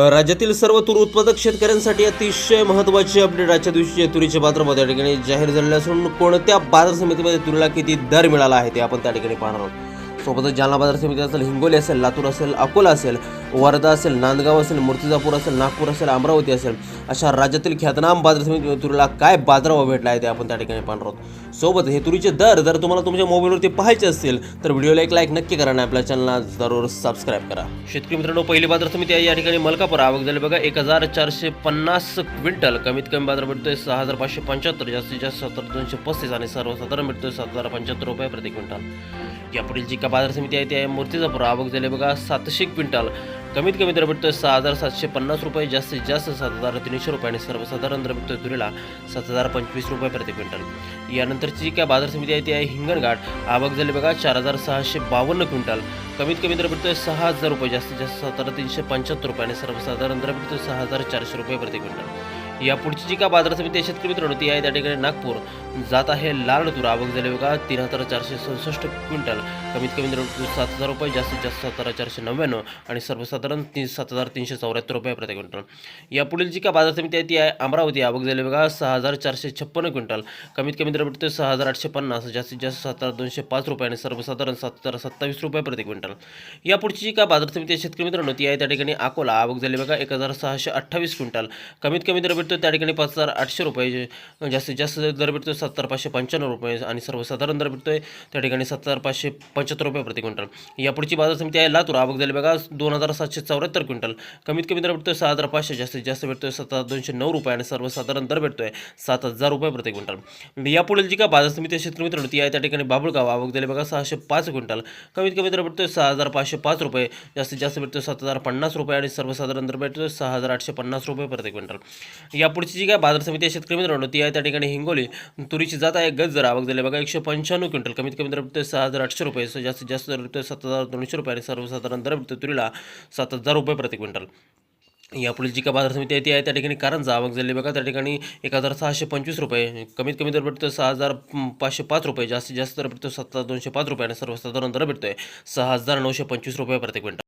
राज्यातील सर्व तूर उत्पादक शेतकऱ्यांसाठी अतिशय महत्त्वाची अपडेट आजच्या दिवशी तुरीचे बाजार त्या ठिकाणी जाहीर झालेले असून कोणत्या बाजार समितीमध्ये तुरीला किती दर मिळाला आहे ते आपण त्या ठिकाणी पाहणार आहोत. सोबतच जालना बाजार समिती असेल हिंगोली असेल लातूर असेल अकोला असेल वर्धा असेल नांदगाव असेल मूर्तिजापूर असेल नागपूर असेल अमरावती असेल अशा राज्यातील ख्यातनाम बाजार समिती तुरीला काय बाजारभाव भेटला आहे ते आपण त्या ठिकाणी पाहणार आहोत. सोबत हे तुरीचे दर जर तुम्हाला तुमच्या मोबाईलवरती पाहायचे असतील तर व्हिडिओला एक लाईक नक्की करा आणि आपल्या चॅनलला जरूर सबस्क्राईब करा. शेतकरी मित्रांनो पहिली बाजार समिती आहे या ठिकाणी मलकापूर. आवक झाली बघा एक हजार चारशे पन्नास क्विंटल. कमीत कमी बाजार भेटतोय सहा हजार पाचशे पंच्याहत्तर जास्तीत जास्त सत्तर दोनशे पस्तीस आणि सर्वसाधारण भेटतोय सात हजार पंच्याहत्तर रुपये प्रति क्विंटल. या पुढील जी का बाजार समिती आहे ती आहे मूर्तिजापूर. आवक झाली बघा सातशे क्विंटल. कमीत कमी दर भेटतोय सहा हजार सातशे पन्नास रुपये जास्तीत जास्त सात हजार तीनशे रुपये आणि सर्वसाधारण दर भेटतोय तुरीला सात हजार पंचवीस रुपये प्रति क्विंटल. यानंतरची जी काय बाजार समिती आहे ती आहे हिंगणघाट. आवक झाली बघा चार हजार सहाशे बावन्न क्विंटल. कमीत कमी दर भेटतोय सहा हजार रुपये जास्तीत जास्त सात हजार तीनशे पंच्याहत्तर रुपये आणि सर्वसाधारण दर भेटतोय सहा हजार चारशे रुपये प्रति क्विंटल. या पुढची जी का बाजार समिती शेतकरी मित्रांनो ती आहे त्या ठिकाणी नागपूर. जात आहे लाल तूर आवक झाली बघा तीन हजार चारशे सदुसष्ट क्विंटल. कमीत कमी सात हजार रुपये जास्तीत जास्त सात हजार चारशे नव्याण्णव आणि सर्वसाधारण तीन सात हजार तीनशे चौऱ्याहत्तर रुपये प्रति क्विंटल. या पुढील जी का बाजार समिती आहे ती आहे अमरावती. आवक झाली बघा सहा हजार चारशे छप्पन्न क्विंटल. कमीत कमी दर भेटतो सहा हजार आठशे पन्नास जास्तीत जास्त सात हजार दोनशे पाच रुपये आणि सर्वसाधारण सात हजार सत्तावीस रुपये प्रति क्विंटल. या पुढची जी का बाजार समिती आहे शेतकरी मित्रांनो ती आहे त्या ठिकाणी अकोला. आवक झाली बघा एक हजार सहाशे अठ्ठावीस क्विंटल. कमीत कमी दर भेटतो त्या ठिकाणी पाच हजार आठशे रुपये म्हणजे जास्तीत जास्त दर भेटतो सत्तर पाचशे पंच्याण्णव रुपये आणि सर्वसाधारण दर भेटतोय त्या ठिकाणी सत्तर पाचशे पंच्याहत्तर रुपये प्रति क्विंटल. यापुढची बाजार समिती आहे लातूर. आवक झाली बघा दोन हजार सातशे चौऱ्याहत्तर क्विंटल. कमीत कमी दर भेटतोय सहा हजार पाचशे जास्तीत जास्त भेटतोय सात हजार दोनशे नऊ रुपये आणि सर्वसाधारण दर भेटतोय सात हजार रुपये प्रति क्विंटल. म्हणजे यापुढील जी का बाजार समिती आहे शेतकरी मित्रांनो ती आहे त्या ठिकाणी बाबुळगाव. आवक झाली बघा सहाशे पाच क्विंटल. कमीत कमी दर भेटतोय सहा हजार पाचशे पाच रुपये जास्तीत जास्त भेटतोय सात हजार पन्नास रुपये आणि सर्वसाधारण दर भेटतोय सहा हजार आठशे पन्नास रुपये प्रति क्विंटल. यापुढची जी काय बाजार समिती आहे शेतकरी मित्रांनो ती आहे त्या ठिकाणी हिंगोली. तुरीची जात आहे गज जर आवक झाली. बघा एकशे पंच्याण्णव क्विंटल. कमीत कमी दर भेटतोय सहा हजार आठशे रुपये जास्तीत जास्त दर रुपये सात हजार दोनशे रुपये आणि सर्वसाधारण दर भेटतो तुरीला सात हजार रुपये प्रति क्विंटल. यापुढील जी का बाजार समिती आहे ती आहे त्या ठिकाणी कारंजा आवक झाली. बघा त्या ठिकाणी एक हजार सहाशे पंचवीस रुपये कमीत कमी दर भेटतो सहा हजार पाचशे पाच रुपये जास्तीत जास्त दर भेटतो सात हजार दोनशे पाच रुपये आणि सर्वसाधारण दर भेटतोय सहा हजार नऊशे पंचवीस रुपये प्रति क्विंटल.